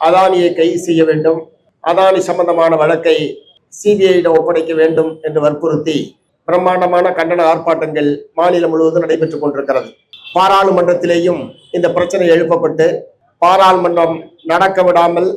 அதானியை கைது செய்ய வேண்டும். அதானி சம்பந்தமான வழக்கை சிபிஐயிடம் ஒப்படைக்க வேண்டும் என்று வற்புறுத்தி பிரம்மாண்டமான கண்டன ஆர்ப்பாட்டங்கள் மாநிலம் முழுவதும் நடைபெற்றுக் கொண்டிருக்கிறது. பாராளுமன்றத்திலேயும் இந்த பிரச்சனை எழுப்பப்பட்டு பாராளுமன்றம் நடக்க விடாமல்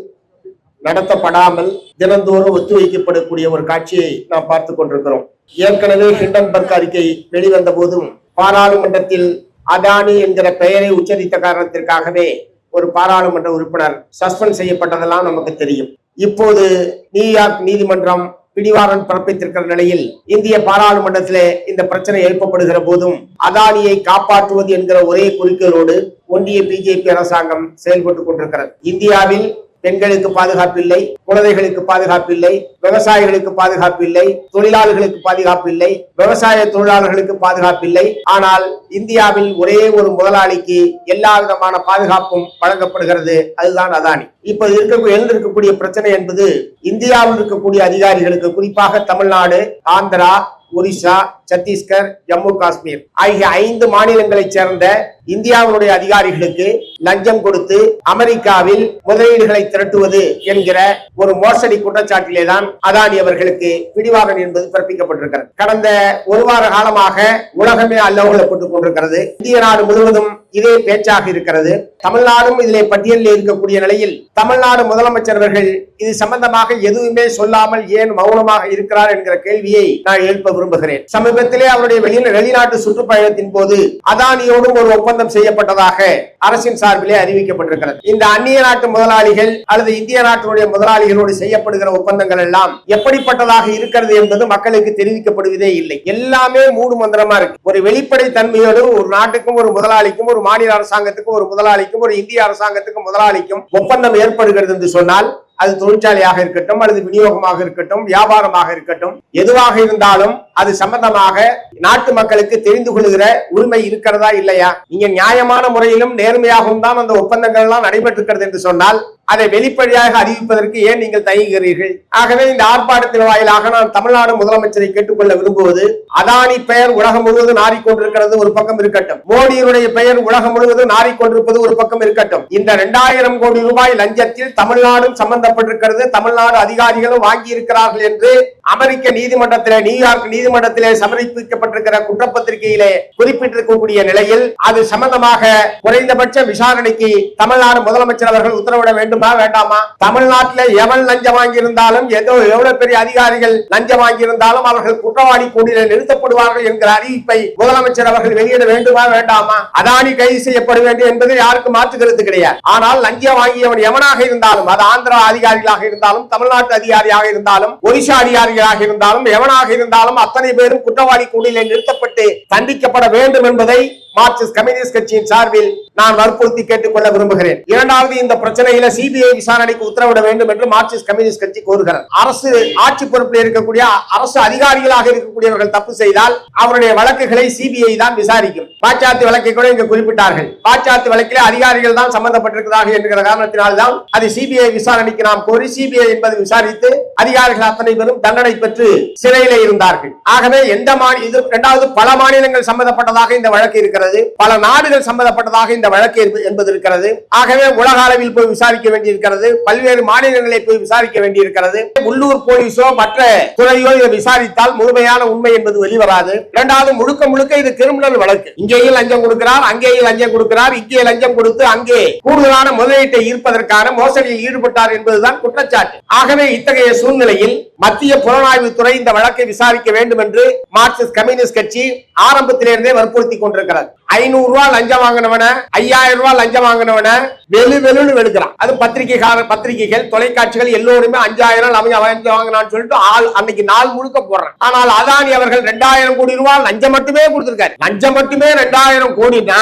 நடத்தப்படாமல் தினந்தோறும் ஒத்திவைக்கப்படக்கூடிய ஒரு காட்சியை நாம் பார்த்து கொண்டிருக்கிறோம். ஏற்கனவே ஹிண்டன்பர்க் அறிக்கை வெளிவந்த போதும் பாராளுமன்றத்தில் அதானி என்கிற பெயரை உச்சரித்த காரணத்திற்காகவே ஒரு பாராளுமன்ற உறுப்பினர் சஸ்பெண்ட் செய்யப்பட்டதெல்லாம் நமக்கு தெரியும். இப்போது நியூயார்க் நீதிமன்றம் பிடிவாரன் பிறப்பித்திருக்கிற நிலையில் இந்திய பாராளுமன்றத்திலே இந்த பிரச்சனை எழுப்பப்படுகிற போதும் அதானியை காப்பாற்றுவது என்கிற ஒரே குறிக்கோளோடு ஒன்றிய பிஜேபி அரசாங்கம் செயல்பட்டுக் கொண்டிருக்கிறது. இந்தியாவில் பெண்களுக்கு பாதுகாப்பு இல்லை குழந்தைகளுக்கு பாதுகாப்பு இல்லை விவசாயிகளுக்கு பாதுகாப்பு இல்லை தொழிலாளர்களுக்கு பாதுகாப்பு இல்லை விவசாய தொழிலாளர்களுக்கு பாதுகாப்பு இல்லை ஆனால் இந்தியாவில் ஒரே ஒரு முதலாளிக்கு எல்லா விதமான பாதுகாப்பும் வழங்கப்படுகிறது. அதுதான் அதானி. இப்ப இருக்க எழுந்திருக்கக்கூடிய பிரச்சனை என்பது இந்தியாவில் இருக்கக்கூடிய அதிகாரிகளுக்கு குறிப்பாக தமிழ்நாடு ஆந்திரா ஒரிசா சத்தீஸ்கர் ஜம்மு காஷ்மீர். ஆகிய ஐந்து மாநிலங்களைச் சேர்ந்த இந்தியாவுடைய அதிகாரிகளுக்கு லஞ்சம் கொடுத்து அமெரிக்காவில் முதலீடுகளை திரட்டுவது என்கிற ஒரு மோசடி குற்றச்சாட்டிலே தான் அதானி அவர்களுக்கு பிடிவாரன் என்பது பிறப்பிக்கப்பட்டிருக்கிறது. கடந்த ஒரு வார காலமாக உலகமே அல்லோகலப்பட்டுக் கொண்டிருக்கிறது. இந்திய நாடு முழுவதும் இதே பேச்சாக இருக்கிறது. தமிழ்நாடும் இதிலே பட்டியலில் இருக்கக்கூடிய நிலையில் தமிழ்நாடு முதலமைச்சர் அவர்கள் இது சம்பந்தமாக எதுவுமே சொல்லாமல் ஏன் மௌனமாக இருக்கிறார் என்கிற கேள்வியை நான் எழுப்ப விரும்புகிறேன். சமீபத்திலே அவருடைய வெளியில் வெளிநாட்டு சுற்றுப்பயணத்தின் போது அதானியோடும் ஒரு ஒப்பந்தம் செய்யப்பட்டதாக அரசின் சார்பிலே அறிவிக்கப்பட்டிருக்கிறது. இந்த அந்நிய நாட்டு முதலாளிகள் அல்லது இந்திய நாட்டினுடைய முதலாளிகளோடு செய்யப்படுகிற ஒப்பந்தங்கள் எல்லாம் எப்படிப்பட்டதாக இருக்கிறது என்பது மக்களுக்கு தெரிவிக்கப்படுவதே இல்லை. எல்லாமே மூடு மந்திரமா இருக்கு. ஒரு வெளிப்படை தன்மையோடு ஒரு நாட்டுக்கும் ஒரு முதலாளிக்கும் ஒரு மாநில அரசாங்கத்துக்கும் ஒரு முதலாளிக்கும் ஒரு இந்திய அரசாங்கத்துக்கும் முதலாளிக்கும் ஒப்பந்தம் ஏற்படுகிறது என்று சொன்னால் அது தொழிற்சாலையாக இருக்கட்டும் அல்லது விநியோகமாக இருக்கட்டும் வியாபாரமாக இருக்கட்டும் எதுவாக இருந்தாலும் அது சம்பந்தமாக நாட்டு மக்களுக்கு தெரிந்து கொள்கிற உரிமை இருக்கிறதா இல்லையா? இங்க நியாயமான முறையிலும் நேர்மையாகவும் தான் அந்த ஒப்பந்தங்கள் எல்லாம் நடைபெற்றிருக்கிறது என்று சொன்னால் அதை வெளிப்படையாக அறிவிப்பதற்கு ஏன் நீங்கள் தயங்குகிறீர்கள்? ஆகவே இந்த ஆர்ப்பாட்டத்தின் வாயிலாக நான் தமிழ்நாடு முதலமைச்சரை கேட்டுக்கொள்ள விரும்புவது அதானி பெயர் உலகம் முழுவதும் நாறிக்கொண்டிருக்கிறது ஒரு பக்கம் இருக்கட்டும். மோடியினுடைய பெயர் உலகம் முழுவதும் நாறிக்கொண்டிருப்பது ஒரு பக்கம் இருக்கட்டும். இந்த இரண்டாயிரம் கோடி ரூபாய் லஞ்சத்தில் தமிழ்நாடும் சம்பந்தப்பட்டிருக்கிறது. தமிழ்நாடு அதிகாரிகளும் வாங்கி இருக்கிறார்கள் என்று அமெரிக்க நீதிமன்றத்திலே நியூயார்க் நீதிமன்றத்திலே சமர்ப்பிக்கப்பட்டிருக்கிற குற்றப்பத்திரிகையிலே குறிப்பிட்டிருக்கக்கூடிய நிலையில் அது சம்பந்தமாக குறைந்தபட்ச விசாரணைக்கு தமிழ்நாடு முதலமைச்சர் அவர்கள் உத்தரவிட வேண்டும் வேண்டாமா? தமிழ்நாட்டில் எவன் லஞ்சம் வாங்கியிருந்தாலும் ஏதோ எவ்வளவு பெரிய அதிகாரிகள் லஞ்சம் வாங்கியிருந்தாலும் அவர்கள் குற்றவாளி கூண்டிலே நிறுத்தப்படுவார்கள் என்கிற அறிவிப்பை முதலமைச்சர் அவர்கள் வெளியிட வேண்டுமா வேண்டாமா? அதானி கைது செய்யப்பட வேண்டும் என்பது யாருக்கும் மாற்று கருத்து கிடையாது. ஆனால் லஞ்சம் வாங்கியவன் எவனாக இருந்தாலும் அது ஆந்திரா அதிகாரிகளாக இருந்தாலும் தமிழ்நாட்டு அதிகாரியாக இருந்தாலும் ஒரிசா அதிகாரிகளாக இருந்தாலும் எவனாக இருந்தாலும் அத்தனை பேரும் குற்றவாளி கூண்டிலே நிறுத்தப்பட்டு தண்டிக்கப்பட வேண்டும் என்பதை மார்க்சிஸ்ட் கம்யூனிஸ்ட் கட்சியின் சார்பில் நான் வற்புறுத்தி கேட்டுக்கொள்ள விரும்புகிறேன். இரண்டாவது இந்த பிரச்சனையில சிபிஐ விசாரணைக்கு உத்தரவிட வேண்டும் என்று மார்க்சிஸ்ட் கம்யூனிஸ்ட் கட்சி கோருகிறது. அரசு ஆட்சி பொறுப்பில் இருக்கக்கூடிய அரசு அதிகாரிகளாக இருக்கக்கூடியவர்கள் தப்பு செய்தால் அவருடைய வழக்குகளை சிபிஐ தான் விசாரிக்கும். பாச்சாத்து வழக்கை கூட இங்கு குறிப்பிட்டார்கள். பாச்சாத்து வழக்கிலே அதிகாரிகள் தான் சம்பந்தப்பட்டிருக்கிறார்கள் என்கிற காரணத்தினால் தான் அது சிபிஐ விசாரணைக்கு நாம் கோரி சிபிஐ என்பது விசாரித்து அதிகாரிகள் அத்தனை பேரும் தண்டனை பெற்று சிறையிலே இருந்தார்கள். ஆகவே எந்த மாநில இரண்டாவது பல மாநிலங்கள் சம்பந்தப்பட்டதாக இந்த வழக்கு இருக்கிறது. இருக்கிறது. பல நாடுகள் சம்பந்தப்பட்டதாக இந்த வழக்கு என்பது இருக்கிறது. ஆகவே உலக அளவில் போய் விசாரிக்க வேண்டியிருக்கிறது. பல்வேறு மாநிலங்களை போய் விசாரிக்க வேண்டியிருக்கிறது. உள்ளூர் போலீஸோ மற்ற துறையோ இதை விசாரித்தால் முழுமையான உண்மை என்பது வெளிவராது. இரண்டாவது முழுக்க முழுக்க இது கிரிமினல் வழக்கு. இங்கேயும் லஞ்சம் கொடுக்கிறார் அங்கேயும் லஞ்சம் கொடுக்கிறார் இங்கே லஞ்சம் கொடுத்து அங்கே கூடுதலான முதலீட்டை ஈர்ப்பதற்கான மோசடியில் ஈடுபட்டார் என்பதுதான் குற்றச்சாட்டு. ஆகவே இத்தகைய சூழ்நிலையில் மத்திய புலனாய்வு துறை இந்த வழக்கை விசாரிக்க வேண்டும் என்று மார்க்சிஸ்ட் கம்யூனிஸ்ட் கட்சி ஆரம்பத்திலிருந்தே வற்புறுத்தி கொண்டிருக்கிறது. ஐநூறு ரூபாய் லஞ்சம் வாங்கினவன ஐயாயிரம் ரூபாய் லஞ்சம் வாங்கினவன வெளு வெளுன்னு வெளுக்கிறான். அது பத்திரிகைக்கார பத்திரிகைகள் தொலைக்காட்சிகள் எல்லோருமே அஞ்சாயிரம் லஞ்சம் வாங்கினான்னு சொல்லிட்டு ஆள் அன்னைக்கு நாள் முழுக்க போடுறான். ஆனால் அதானி அவர்கள் ரெண்டாயிரம் கோடி ரூபாய் லஞ்சம் மட்டுமே கொடுத்திருக்காரு. லஞ்சம் மட்டுமே ரெண்டாயிரம் கோடினா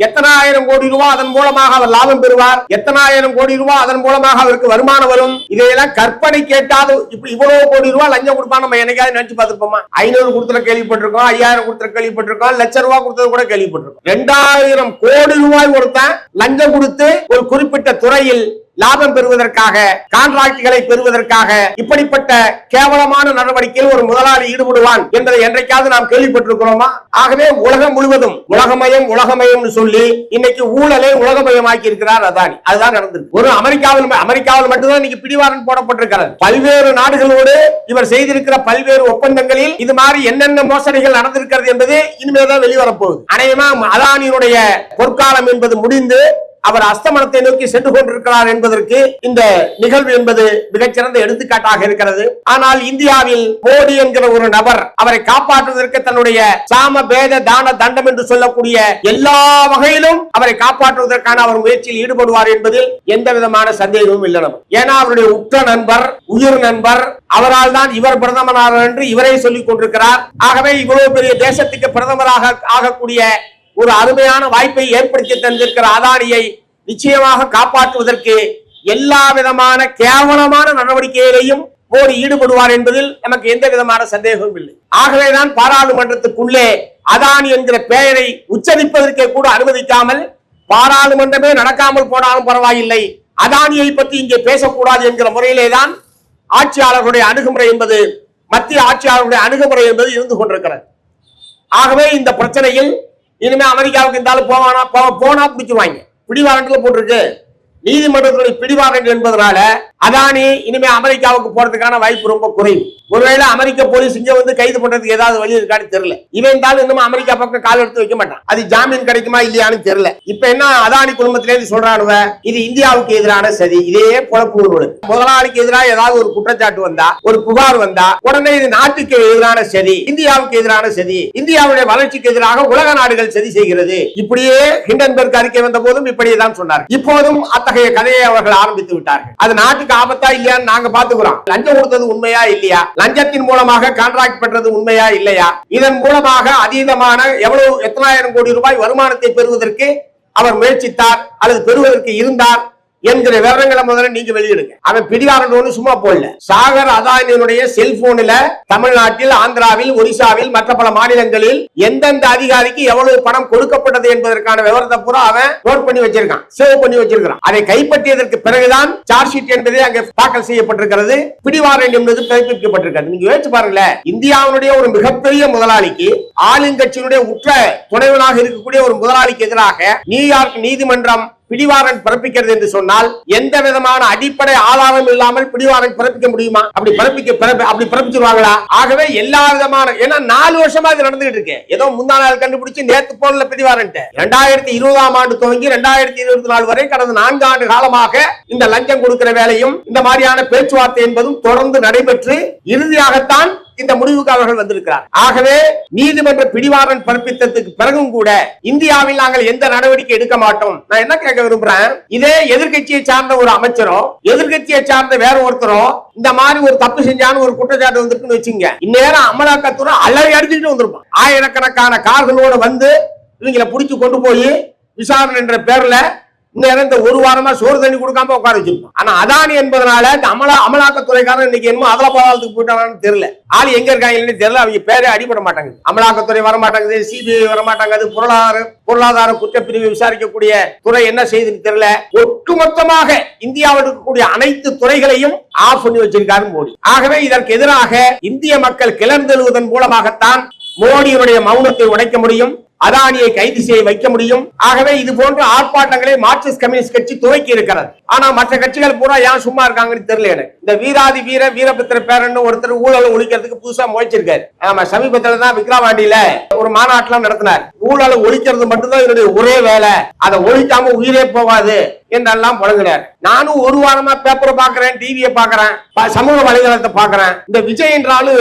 எத்தனாயிரம் கோடி ரூபாய் அதன் மூலமாக அவர் லாபம் பெறுவார்? எத்தனாயிரம் கோடி ரூபாய் அதன் மூலமாக அவருக்கு வருமானம் வரும்? இதையெல்லாம் கற்பனை கேட்டாது இப்படி இவ்வளவு கோடி ரூபாய் லஞ்சம் கொடுப்பான் நம்ம என்னைக்காவது நினைச்சு பார்த்திருப்போமா? ஐநூறு கொடுத்துல கேள்விப்பட்டிருக்கோம் ஐயாயிரம் கொடுத்துல கேள்விப்பட்டிருக்கோம் லட்ச ரூபாய் கொடுத்தது கூட கேள்விப்பட்டிருக்கோம். ரெண்டாயிரம் கோடி ரூபாய் ஒருத்தன் லஞ்சம் கொடுத்து ஒரு குறிப்பிட்ட துறையில் லாபம் பெறுவதற்காக கான்ட்ராக்டுகளை பெறுவதற்காக இப்படிப்பட்ட கேவலமான நடவடிக்கையில் ஒரு முதலாளி ஈடுபடுவான் என்பதை என்றைக்காவது நாம் கேள்விப்பட்டிருக்கிறோமா? ஆகவே உலகம் முழுவதும் உலகமயம் உலகமயம்னு சொல்லி இன்னைக்கு ஊழலை உலகமயமாக்கி இருக்கிறார் அதானி. அதுதான் நடந்திருக்கு. ஒரு அமெரிக்காவில் அமெரிக்காவில் மட்டும்தான் இன்னைக்கு பிடிவாரன் போடப்பட்டிருக்கிறது பல்வேறு நாடுகளோடு இவர் செய்திருக்கிற பல்வேறு ஒப்பந்தங்களில் இது மாதிரி என்னென்ன மோசடிகள் நடந்திருக்கிறது என்பது இனிமேல் தான் வெளிவரப் போகுது அநேகமா அதானியினுடைய பொற்காலம் என்பது முடிந்து அவர் அஸ்தமனத்தை நோக்கி சென்று கொண்டிருக்கிறார் என்பதற்கு இந்த நிகழ்வு என்பது மிகச்சிறந்த எடுத்துக்காட்டாக இருக்கிறது. ஆனால் இந்தியாவில் மோடி என்கிற ஒரு நபர் அவரை காப்பாற்றுவதற்கு தன்னுடைய சாம பேத தான தண்டம் என்று சொல்லக்கூடிய எல்லா வகையிலும் அவரை காப்பாற்றுவதற்கான அவர் முயற்சியில் ஈடுபடுவார் என்பதில் எந்த விதமான சந்தேகமும் இல்லை ஏன்னா அவருடைய உற்ற நண்பர் உயிர் நண்பர் அவரால் தான் இவர் பிரதமராக என்று இவரே சொல்லிக் கொண்டிருக்கிறார். ஆகவே இவ்வளவு பெரிய தேசத்துக்கு பிரதமராக ஆகக்கூடிய ஒரு அருமையான வாய்ப்பை ஏற்படுத்தி தந்திருக்கிற அதானியை நிச்சயமாக காப்பாற்றுவதற்கு எல்லா விதமான கேவலமான நடவடிக்கையிலையும் மோடி ஈடுபடுவார் என்பதில் நமக்கு எந்த விதமான சந்தேகமும் இல்லை. ஆகவேதான் பாராளுமன்றத்துக்குள்ளே அதானி என்கிற பெயரை உச்சரிப்பதற்கே கூட அனுமதிக்காமல் பாராளுமன்றமே நடக்காமல் போனாலும் பரவாயில்லை. அதானியை பற்றி இங்கே பேசக்கூடாது என்கிற முறையிலே தான் ஆட்சியாளர்களுடைய அணுகுமுறை என்பது மத்திய ஆட்சியாளர்களுடைய அணுகுமுறை என்பது இருந்து கொண்டிருக்கிறது. ஆகவே இந்த பிரச்சனையில் இனிமே அமெரிக்காவுக்கு இருந்தாலும் போவானா? போனா பிடிச்சுவாங்க பிடிவாரண்டில் போட்டிருக்கு. நீதிமன்றத்துடைய பிடிவாரண்ட் என்பதனால அதானி இனிமே அமெரிக்காவுக்கு போறதுக்கான வாய்ப்பு ரொம்ப குறைவு. ஒருவேளை அமெரிக்க போலீஸ் இங்க வந்து கைது பண்றதுக்கு ஏதாவது வழி இருக்கான்னு தெரியல. இவன் இருந்தாலும் இன்னும் அமெரிக்கா பக்கம் கால் எடுத்து வைக்க மாட்டான். அது ஜாமீன் கிடைக்குமா இல்லையான்னு தெரியல. இப்ப என்ன அதானி குடும்பத்தில இருந்து சொல்றானுவ? இது இந்தியாவுக்கு எதிரான சதி. இதே பொழப்பு முதலாளிக்கு எதிராக ஏதாவது ஒரு குற்றச்சாட்டு வந்தா ஒரு புகார் வந்தா உடனே இது நாட்டுக்கு எதிரான சதி இந்தியாவுக்கு எதிரான சதி இந்தியாவுடைய வளர்ச்சிக்கு எதிராக உலக நாடுகள் சதி செய்கிறது. இப்படியே ஹிண்டன்பர்க் அறிக்கை வந்த போதும் இப்படியே தான் சொன்னார் இப்போதும் அத்தகைய கதையை அவர்கள் ஆரம்பித்து விட்டார்கள். அது நாட்டுக்கு ஆபத்தா இல்லையான்னு நாங்க பாத்துக்கிறோம். லஞ்சம் கொடுத்தது உண்மையா இல்லையா? லஞ்சத்தின் மூலமாக கான்ட்ராக்ட் பெற்றது உண்மையா இல்லையா? இதன் மூலமாக அதீதமான எவ்வளவு எத்தனாயிரம் கோடி ரூபாய் வருமானத்தை பெறுவதற்கு அவர் முயற்சித்தார் அல்லது பெறுவதற்கு இருந்தார் என்கிற விவரங்களை முதல்ல நீங்க வெளியிடுங்க. அவன் பிடிவாரன் சும்மா போடல. சாகர் அதானியனுடைய செல்போன்ல தமிழ்நாட்டில் ஆந்திராவில் ஒரிசாவில் மற்ற பல மாநிலங்களில் எந்தெந்த அதிகாரிக்கு எவ்வளவு பணம் கொடுக்கப்பட்டது என்பதற்கான விவரத்தை பூரா அவன் நோட் பண்ணி வச்சிருக்கான். சேவ் பண்ணி வச்சிருக்கான் அதை கைப்பற்றியதற்கு பிறகுதான் சார்ஜ் ஷீட் என்பதே அங்கே தாக்கல் செய்யப்பட்டிருக்கிறது. பிடிவாரன் என்பது பிறப்பிக்கப்பட்டிருக்கிறது நீங்க யோசிச்சு பாருங்களேன். இந்தியாவுடைய ஒரு மிகப்பெரிய முதலாளிக்கு ஆளுங்கட்சியினுடைய உற்ற துணைவனாக இருக்கக்கூடிய ஒரு முதலாளிக்கு எதிராக நியூயார்க் நீதிமன்றம் பிடிவாரண்ட் பிறப்பிக்கிறது என்று சொன்னால் எந்த விதமான அடிப்படை ஆதாரம் இல்லாமல் பிடிவாரண்ட் பிறப்பிக்க முடியுமா? அப்படி பிறப்பிக்க அப்படி பிறப்பிச்சிருவாங்களா? ஆகவே எல்லா விதமான ஏன்னா நாலு வருஷமா இது நடந்துகிட்டு இருக்கு. ஏதோ முந்தா நாள் கண்டுபிடிச்சு நேத்து போடல பிடிவாரண்ட் ரெண்டாயிரத்தி இருபதாம் ஆண்டு துவங்கி ரெண்டாயிரத்தி இருபத்தி நாலு வரை கடந்த நான்கு ஆண்டு காலமாக இந்த லஞ்சம் கொடுக்கிற வேலையும் இந்த மாதிரியான பேச்சுவார்த்தை என்பதும் தொடர்ந்து நடைபெற்று இறுதியாகத்தான் இந்த முடிவுக்கு அவர்கள் வந்திருக்கிறார். ஆகவே நீதிமன்ற பிடிவாரன் பிறப்பித்ததுக்கு பிறகும் கூட இந்தியாவில் நாங்கள் எந்த நடவடிக்கை எடுக்க மாட்டோம். நான் என்ன கேட்க விரும்புறேன்? இதே எதிர்க்கட்சியை சார்ந்த ஒரு அமைச்சரோ எதிர்க்கட்சியை சார்ந்த வேற ஒருத்தரோ இந்த மாதிரி ஒரு தப்பு செஞ்சான்னு ஒரு குற்றச்சாட்டு வந்துருக்குன்னு வச்சுங்க. இந்நேரம் அமலாக்கத்துறை அலறி அடிச்சுட்டு வந்திருப்பான். ஆயிரக்கணக்கான கார்களோட வந்து இவங்களை பிடிச்சு கொண்டு போய் விசாரணை என்ற பேர்ல இந்நேரம் இந்த ஒரு வாரமா சோறு தண்ணி கொடுக்காம உட்கார வச்சிருக்கோம் ஆனா அதானி என்பதனால இந்த அமலா அமலாக்கத்துறைக்காரன் இன்னைக்கு என்னமோ அதல பாதாளத்துக்கு போயிட்டாங்கன்னு தெரியல. ஆள் எங்க இருக்காங்கன்னு தெரியல. அவங்க பேரே அடிபட மாட்டாங்க. அமலாக்கத்துறை வர மாட்டாங்குது சிபிஐ வர மாட்டாங்குது பொருளாதார பொருளாதார குற்றப்பிரிவு விசாரிக்கக்கூடிய துறை என்ன செய்யுதுன்னு தெரியல. ஒட்டுமொத்தமாக இந்தியாவில் இருக்கக்கூடிய அனைத்து துறைகளையும் ஆஃப் பண்ணி வச்சிருக்காரு மோடி. ஆகவே இதற்கு எதிராக இந்திய மக்கள் கிளர்ந்தெழுவதன் மூலமாகத்தான் மோடியுடைய மௌனத்தை உடைக்க முடியும். அதானியை கைது செய்ய வைக்க முடியும். ஆகவே இது போன்ற ஆர்ப்பாட்டங்களை மார்க்சிஸ்ட் கம்யூனிஸ்ட் கட்சி துவக்கி இருக்கிறது. ஆனா மற்ற கட்சிகள் பூரா ஏன் சும்மா இருக்காங்கன்னு தெரியல எனக்கு. இந்த வீராதி வீர வீரபத்திர பேரன் ஒருத்தர் ஊழல் ஒழிக்கிறதுக்கு புதுசா முயற்சிருக்காரு ஆமா சமீபத்துல தான் விக்ரவாண்டியில ஒரு மாநாட்டெல்லாம் நடத்தினார். ஊழல் ஒழிக்கிறது மட்டும்தான் என்னுடைய ஒரே வேலை. அதை ஒழிக்காம உயிரே போகாது என்றெல்லாம் புழங்கினார் நானும் ஒரு வாரமா பேப்பரை பாக்குறேன் டிவியை பாக்குறேன் ப- சமூக வலைதளத்தை பாக்குறேன் இந்த விஜய் என்றாலும்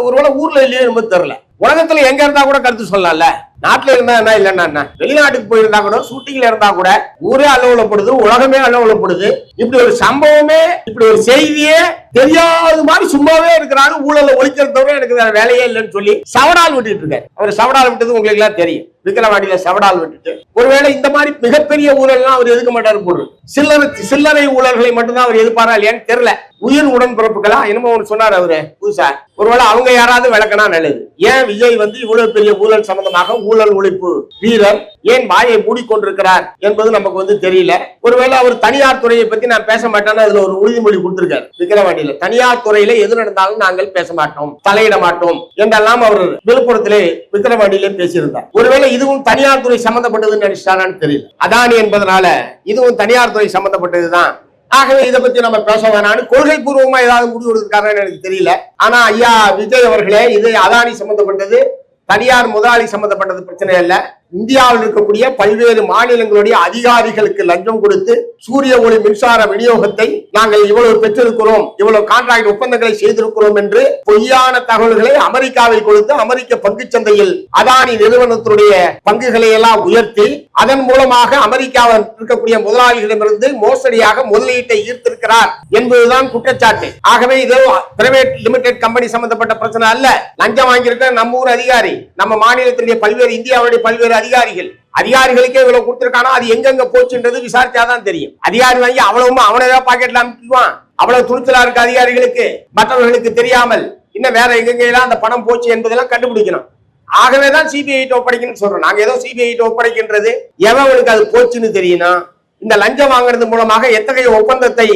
ஒருவேளை ஊர்ல இல்லையோ என்னமோ தெரியல. உலகத்துல எங்க இருந்தா கூட கருத்து சொல்லலாம்ல? நாட்டுல இருந்தா என்ன இல்லைன்னா என்ன? வெளிநாட்டுக்கு போயிருந்தா கூட ஷூட்டிங்ல இருந்தா கூட ஊரே அலுவலப்படுது உலகமே அலுவலப்படுது இப்படி ஒரு சம்பவமே இப்படி ஒரு செய்தியே தெரியாத மாதிரி சும்மாவே இருக்கிறாரு ஊழல ஒழிக்கிறது தவிர எனக்கு வேற வேலையே இல்லைன்னு சொல்லி சவடால் விட்டுட்டு இருக்காரு. அவர் சவடால் விட்டது உங்களுக்கு எல்லாம் தெரியும். விக்கிரவாடியில சவடால் விட்டுட்டு. ஒருவேளை இந்த மாதிரி மிகப்பெரிய ஊழல்லாம் அவர் எதுக்க மாட்டாரு போடுறது. சில்லறை சில்லறை ஊழல்களை மட்டும்தான் அவர் எதிர்ப்பாரா இல்லையான்னு தெரியல. உயிர் உடன்பிறப்புகளா? என்னமோ ஒன்று சொன்னார் அவரு புதுசா. ஒருவேளை அவங்க யாராவது விளக்கனா நல்லது. ஏன் விஜய் வந்து இவ்வளவு பெரிய ஊழல் சம்பந்தமாக ஊழல் ஒழிப்பு வீரர் ஏன் வாயை மூடிக்கொண்டிருக்கிறார் என்பது நமக்கு வந்து தெரியல. ஒருவேளை அவர் தனியார் துறையை பத்தி நான் பேச மாட்டேன்னு அதுல ஒரு உறுதிமொழி கொடுத்திருக்காரு. விக்கிரவாண்டியில தனியார் துறையில எது நடந்தாலும் நாங்கள் பேச மாட்டோம் தலையிட மாட்டோம் என்றெல்லாம் அவர் விழுப்புரத்திலே விக்கிரவாண்டியிலே பேசியிருந்தார். ஒருவேளை இதுவும் தனியார் துறை சம்பந்தப்பட்டதுன்னு நினைச்சாரான்னு தெரியல. அதானி என்பதனால இதுவும் தனியார் துறை சம்பந்தப்பட்டதுதான். ஆகவே இதை பத்தி நம்ம பேச வேணாம்னு கொள்கை பூர்வமா ஏதாவது முடிவு எடுத்திருக்காங்கன்னு எனக்கு தெரியல. ஆனா ஐயா விஜய் அவர்களே இது அதானி சம்பந்தப்பட்டது தனியார் முதலாளி சம்பந்தப்பட்டது பிரச்சனை இல்ல. இந்தியாவில் இருக்கக்கூடிய பல்வேறு மாநிலங்களுடைய அதிகாரிகளுக்கு லஞ்சம் கொடுத்து சூரிய ஒளி மின்சார விநியோகத்தை நாங்கள் இவ்வளவு பெற்றிருக்கிறோம் இவ்வளவு கான்ட்ராக்ட் ஒப்பந்தங்களை செய்திருக்கிறோம் என்று பொய்யான தகவல்களை அமெரிக்காவில் கொடுத்து அமெரிக்க பங்குச் சந்தையில் அதானி நிறுவனத்தினுடைய பங்குகளை எல்லாம் உயர்த்தி அதன் மூலமாக அமெரிக்காவில் இருக்கக்கூடிய முதலாளிகளிடமிருந்து மோசடியாக முதலீட்டை ஈர்த்திருக்கிறார் என்பதுதான் குற்றச்சாட்டு. ஆகவே இது பிரைவேட் லிமிடெட் கம்பெனி சம்பந்தப்பட்ட பிரச்சனை அல்ல. லஞ்சம் வாங்கியிருக்க நம்ம ஊர் அதிகாரி நம்ம மாநிலத்தினுடைய பல்வேறு இந்தியாவுடைய பல்வேறு அதிகாரிகள். அதிகாரிகளுக்கே இவ்வளவு கொடுத்திருக்கானா? அது எங்கெங்க போச்சுன்றது விசாரிச்சாதான் தெரியும். அதிகாரி வாங்கி அவ்வளவுமா அவனதான் பாக்கெட்ல அனுப்பிக்குவான் அவ்வளவு துணிச்சலா இருக்கு அதிகாரிகளுக்கு. மற்றவர்களுக்கு தெரியாமல். இன்னும் வேற எங்கெங்கெல்லாம் அந்த பணம் போச்சு என்பதெல்லாம் கண்டுபிடிக்கணும். ஆகவே தான் சிபிஐ ஒப்படைக்கணும்னு சொல்றோம். நாங்க ஏதோ சிபிஐ ஒப்படைக்கின்றது. எவனுக்கு அது போச்சுன்னு தெரியணும் இந்த லஞ்சம் வாங்குறது மூலமாக எத்தகைய ஒப்பந்தத்தை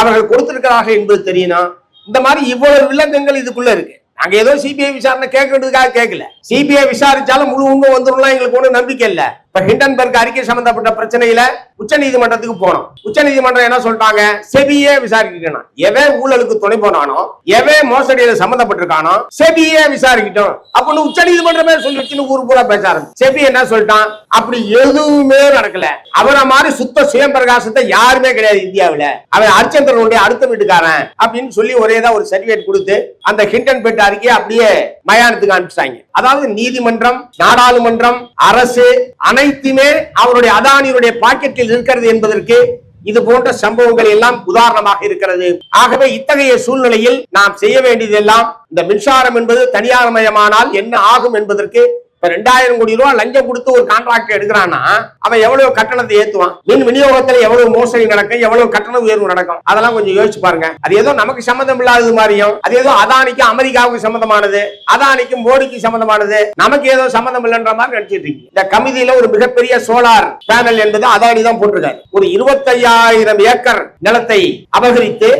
அவர்கள் கொடுத்திருக்கிறார்கள் என்பது தெரியணும் இந்த மாதிரி இவ்வளவு வில்லங்கங்கள் இதுக்குள்ள இருக்கு. அங்க ஏதோ சிபிஐ விசாரணை கேட்கறதுக்காக கேட்கல. சிபிஐ விசாரிச்சாலும் முழு உண்மை வந்துடும் எங்களுக்கு ஒன்றும் நம்பிக்கை இல்ல. இப்ப ஹிண்டன்பர்க் அறிக்கை சம்பந்தப்பட்ட பிரச்சனையில உச்ச நீதிமன்றத்துக்கு போனோம். உச்ச நீதிமன்றம் என்ன சொல்லிட்டாங்க? செபியே விசாரிக்கணும். எவன் ஊழலுக்கு துணை போனானோ எவன் மோசடியில சம்பந்தப்பட்டிருக்கானோ செபியே விசாரிக்கட்டும். அப்படின்னு உச்ச நீதிமன்றமே சொல்லிச்சுன்னு ஊர் பூரா பேச ஆரம்பிச்சு. செபி என்ன சொல்லிட்டான்? அப்படி எதுவுமே நடக்கல. அவரை மாதிரி சுத்த சுயம்பிரகாசத்தை யாருமே கிடையாது இந்தியாவில. அவன் அரிச்சந்திரனுடைய அடுத்த வீட்டுக்காரன் அப்படின்னு சொல்லி ஒரேதான் ஒரு சர்டிபிகேட் கொடுத்து அந்த ஹிண்டன் பெட் அறிக்கையை அப்படியே மயானத்துக்கு அனுப்பிச்சிட்டாங்க அதாவது நீதிமன்றம் நாடாளுமன்றம் அரசு அனை அனைத்துமே அவருடைய அதானியுடைய பாக்கெட்டில் இருக்கிறது என்பதற்கு இது போன்ற சம்பவங்கள் எல்லாம் உதாரணமாக இருக்கிறது. ஆகவே இத்தகைய சூழ்நிலையில் நாம் செய்ய வேண்டியதெல்லாம் இந்த மின்சாரம் என்பது தனியார் மயமானால் என்ன ஆகும் என்பதற்கு இப்ப ரெண்டாயிரம் கோடி ரூபாய் லஞ்சம் கொடுத்து ஒரு கான்ட்ராக்ட் எடுக்கிறான்னா அவன் எவ்வளவு கட்டணத்தை ஏத்துவான்? மின் விநியோகத்துல எவ்வளவு மோசடி நடக்கும்? எவ்வளவு கட்டண உயர்வு நடக்கும்? அதெல்லாம் கொஞ்சம் யோசிச்சு பாருங்க. அது ஏதோ நமக்கு சம்பந்தம் இல்லாதது மாதிரியும் அது ஏதோ அதானிக்கு அமெரிக்காவுக்கு சம்பந்தமானது அதானிக்கு மோடிக்கு சம்பந்தமானது நமக்கு ஏதோ சம்பந்தம் இல்லைன்ற மாதிரி நினைச்சிட்டு இருக்கீங்க. இந்த கமிதியில ஒரு மிகப்பெரிய சோலார் பேனல் என்பது அதானி தான் போட்டிருக்காரு. ஒரு இருபத்தையாயிரம் ஏக்கர் நிலத்தை அபகரித்து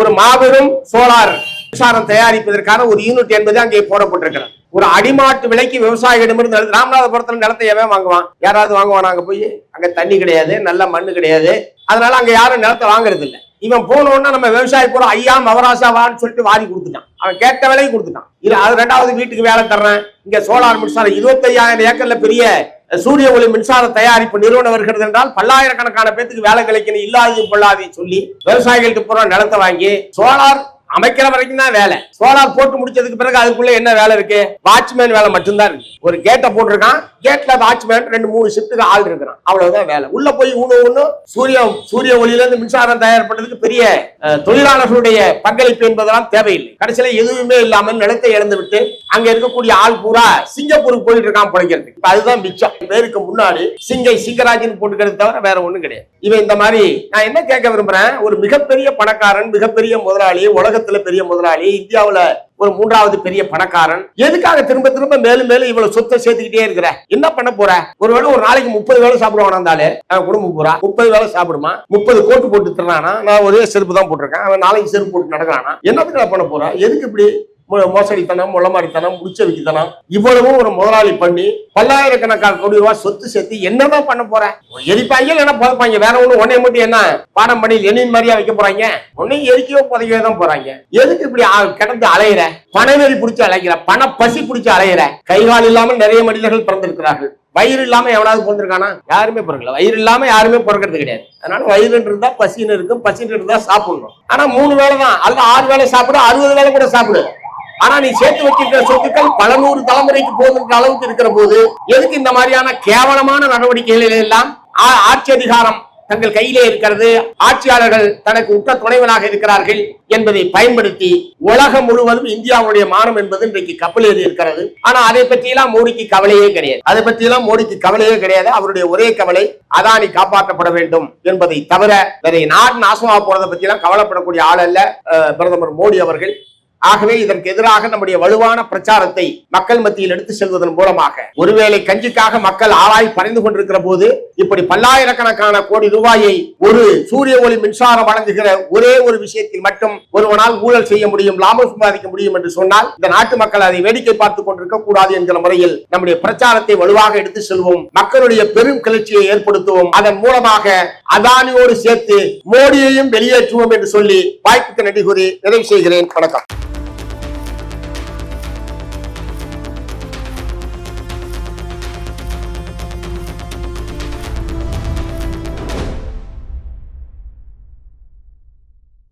ஒரு மாபெரும் சோலார் மின்சாரம் தயாரிப்பதற்கான ஒரு யூனிட் என்பது அங்கே போடப்பட்டிருக்கிறது. ஒரு அடிமாட்டு விலைக்கு விவசாயிகளிடமிருந்து ராமநாதபுரத்துல நிலத்தை எவன் வாங்குவான்? யாராவது வாங்குவான்? அங்க போய் அங்க தண்ணி கிடையாது நல்ல மண்ணு கிடையாது. அதனால அங்க யாரும் நிலத்தை வாங்குறது இல்ல. இவன் போனோன்னா நம்ம விவசாயி கூட ஐயா மவராசாவான்னு சொல்லிட்டு வாரி கொடுத்துட்டான். அவன் கேட்ட விலைக்கு கொடுத்துட்டான். இல்ல அது ரெண்டாவது வீட்டுக்கு வேலை தர்றேன். இங்க சோலார் மின்சாரம் இருபத்தையாயிரம் ஏக்கர்ல பெரிய சூரிய ஒளி மின்சார தயாரிப்பு நிறுவனம் வருகிறது என்றால் பல்லாயிரக்கணக்கான பேத்துக்கு வேலை கிடைக்கணும். இல்லாது பொல்லாதையும் சொல்லி விவசாயிகள்கிட்ட பூரா நிலத்தை வாங்கி சோலார் அமைக்கிற வரைக்கும் தான் வேலை. சோலார் போட்டு முடிச்சதுக்கு பிறகு அதுக்குள்ள என்ன வேலை இருக்கு? வாட்ச்மேன் வேலை மட்டும்தான் இருக்கு. ஒரு கேட்டை போட்டிருக்கான். கேட்ல வாட்ச்மேன் ரெண்டு மூணு ஷிப்ட்டுக்கு ஆள் இருக்கிறான். அவ்வளவுதான் வேலை. உள்ள போய் ஊனு ஊனு சூரிய சூரிய ஒளியில இருந்து மின்சாரம் தயாரிப்பட்டதுக்கு பெரிய தொழிலாளர்களுடைய பங்களிப்பு என்பதெல்லாம் தேவையில்லை. கடைசியில எதுவுமே இல்லாமல் நிலத்தை இழந்து விட்டு அங்க இருக்கக்கூடிய ஆள் பூரா சிங்கப்பூருக்கு போயிட்டு இருக்கான் பிழைக்கிறதுக்கு இப்ப அதுதான் மிச்சம். பேருக்கு முன்னாடி சிங்கை சிங்கராஜன் போட்டுக்கிறது தவிர வேற ஒண்ணும் கிடையாது. இவன் இந்த மாதிரி நான் என்ன கேட்க விரும்புறேன்? ஒரு மிகப்பெரிய பணக்காரன் மிகப்பெரிய முதலாளி உலகத்துல பெரிய முதலாளி இந்தியாவில ஒரு மூன்றாவது பெரிய பணக்காரன். எதுக்காக திரும்ப திரும்ப மேலும் மேலும் இவ்வளவு சொத்தை சேர்த்துக்கிட்டே இருக்கிற? என்ன பண்ண போற? ஒருவேளை ஒரு நாளைக்கு முப்பது வேலை சாப்பிடுவானா இருந்தாலே அவன் குடும்பம் பூரா. முப்பது வேலை சாப்பிடுமா? முப்பது கோட்டு போட்டு தர்றானா நான் ஒரே செருப்பு தான் போட்டிருக்கேன். அவன் நாளைக்கு செருப்பு போட்டு நடக்கிறானா? என்னத்துக்கு நான் பண்ண போறான் எதுக்கு இப்படி மோசடித்தனம் முளமாரித்தனம் முடிச்ச வைக்கத்தனம் இவ்வளவும் ஒரு முதலாளி பண்ணி பல்லாயிரக்கணக்கான கோடி ரூபாய் சொத்து சேர்த்து என்னதான் பண்ண போற? எரிப்பாங்க இல்லைன்னா புதைப்பாங்க வேற ஒண்ணு ஒன்னே மட்டும் என்ன? பாடம் பண்ணி லெனின் மாதிரியா வைக்க போறாங்க ஒன்னும் எரிக்கவோ புதைக்கவே தான் போறாங்க எதுக்கு இப்படி கிடந்து அலையிற? பணவெறி பிடிச்சி அலைகிற பண பசி பிடிச்சி அலையிற. கைகால் இல்லாமல் நிறைய மனிதர்கள் பிறந்திருக்கிறார்கள். வயிறு இல்லாம எவனாவது பிறந்திருக்கானா? யாருமே பிறக்கல. வயிறு இல்லாம யாருமே பிறக்கிறது கிடையாது. அதனால வயிறு இருந்தா பசின்னு இருக்கும். பசின்னு இருந்தா சாப்பிடணும். ஆனா மூணு வேளை தான். அல்ல ஆறு வேளை சாப்பிடும் அறுபது வேளை கூட சாப்பிடுவோம் ஆனா நீ சேர்த்து வச்சிருக்கிற சொத்துக்கள் பல நூறு தலைமுறைக்கு போகின்ற அளவுக்கு இருக்கிற போது எதுக்கு இந்த மாதிரியான கேவலமான நடவடிக்கைகளில் எல்லாம் ஆட்சி அதிகாரம் தங்கள் கையிலே இருக்கிறது ஆட்சியாளர்கள் தனக்கு உற்ற துணைவனாக இருக்கிறார்கள் என்பதை பயன்படுத்தி உலகம் முழுவதும் இந்தியாவுடைய மானம் என்பது இன்றைக்கு கப்பல் ஏறி இருக்கிறது. ஆனா அதை பற்றியெல்லாம் மோடிக்கு கவலையே கிடையாது. அதை பற்றியெல்லாம் மோடிக்கு கவலையே கிடையாது. அவருடைய ஒரே கவலை அதானி காப்பாற்றப்பட வேண்டும் என்பதை தவிர வேற நாடு நாசமா போறதை பத்தி எல்லாம் கவலைப்படக்கூடிய ஆள் அல்ல பிரதமர் மோடி அவர்கள். ஆகவே இதற்கு எதிராக நம்முடைய வலுவான பிரச்சாரத்தை மக்கள் மத்தியில் எடுத்து செல்வதன் மூலமாக. ஒருவேளை கஞ்சிக்காக மக்கள் ஆளாய் பறைந்து கொண்டிருக்கிற போது இப்படி பல்லாயிரக்கணக்கான கோடி ரூபாயை ஒரு சூரிய ஒளி மின்சாரம் வழங்குகிற ஒரே ஒரு விஷயத்தில் மட்டும் ஒருவனால் ஊழல் செய்ய முடியும் லாபம் சம்பாதிக்க முடியும் என்று சொன்னால் இந்த நாட்டு மக்கள் அதை வேடிக்கை பார்த்துக் கொண்டிருக்க கூடாது என்கிற முறையில் நம்முடைய பிரச்சாரத்தை வலுவாக எடுத்து செல்வோம். மக்களுடைய பெரும் கிளர்ச்சியை ஏற்படுத்துவோம். அதன் மூலமாக அதானியோடு சேர்த்து மோடியையும் வெளியேற்றுவோம் என்று சொல்லி வாய்ப்புக்கு நன்றி கூறி நிறைவு செய்கிறேன். வணக்கம்.